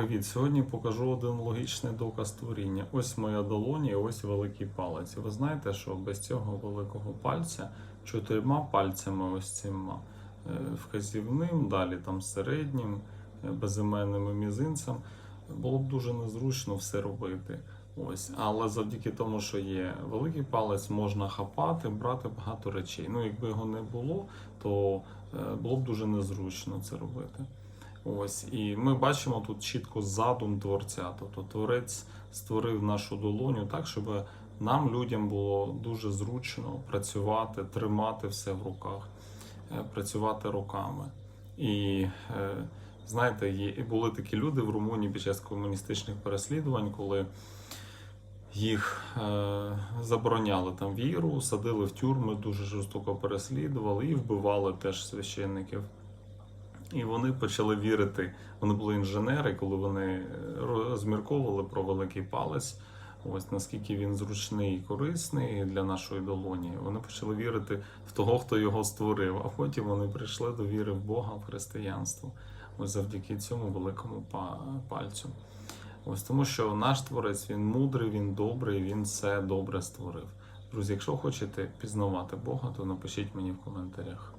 Привіт! Сьогодні покажу один логічний доказ творіння. Ось моя долоня і ось великий палець. Ви знаєте, що без цього великого пальця чотирма пальцями, ось цим е, вказівним, далі там середнім, е, безіменним і мізинцем, було б дуже незручно все робити. Ось, але завдяки тому, що є великий палець, можна хапати, брати багато речей. Ну, якби його не було, то е, було б дуже незручно це робити. Ось, і ми бачимо тут чітко задум творця. Тобто творець створив нашу долоню так, щоб нам, людям, було дуже зручно працювати, тримати все в руках, е, працювати руками. І е, знаєте, і були такі люди в Румунії під час комуністичних переслідувань, коли їх е, забороняли там віру, садили в тюрми, дуже жорстоко переслідували і вбивали теж священників. І вони почали вірити. Вони були інженери, коли вони е, розмірковували про великий палець. Ось наскільки він зручний і корисний для нашої долоні. Вони почали вірити в того, хто його створив. А потім вони прийшли до віри в Бога, в християнство. Ось завдяки цьому великому пальцю. Ось тому, що наш творець він мудрий, він добрий, він все добре створив. Друзі, якщо хочете пізнавати Бога, то напишіть мені в коментарях.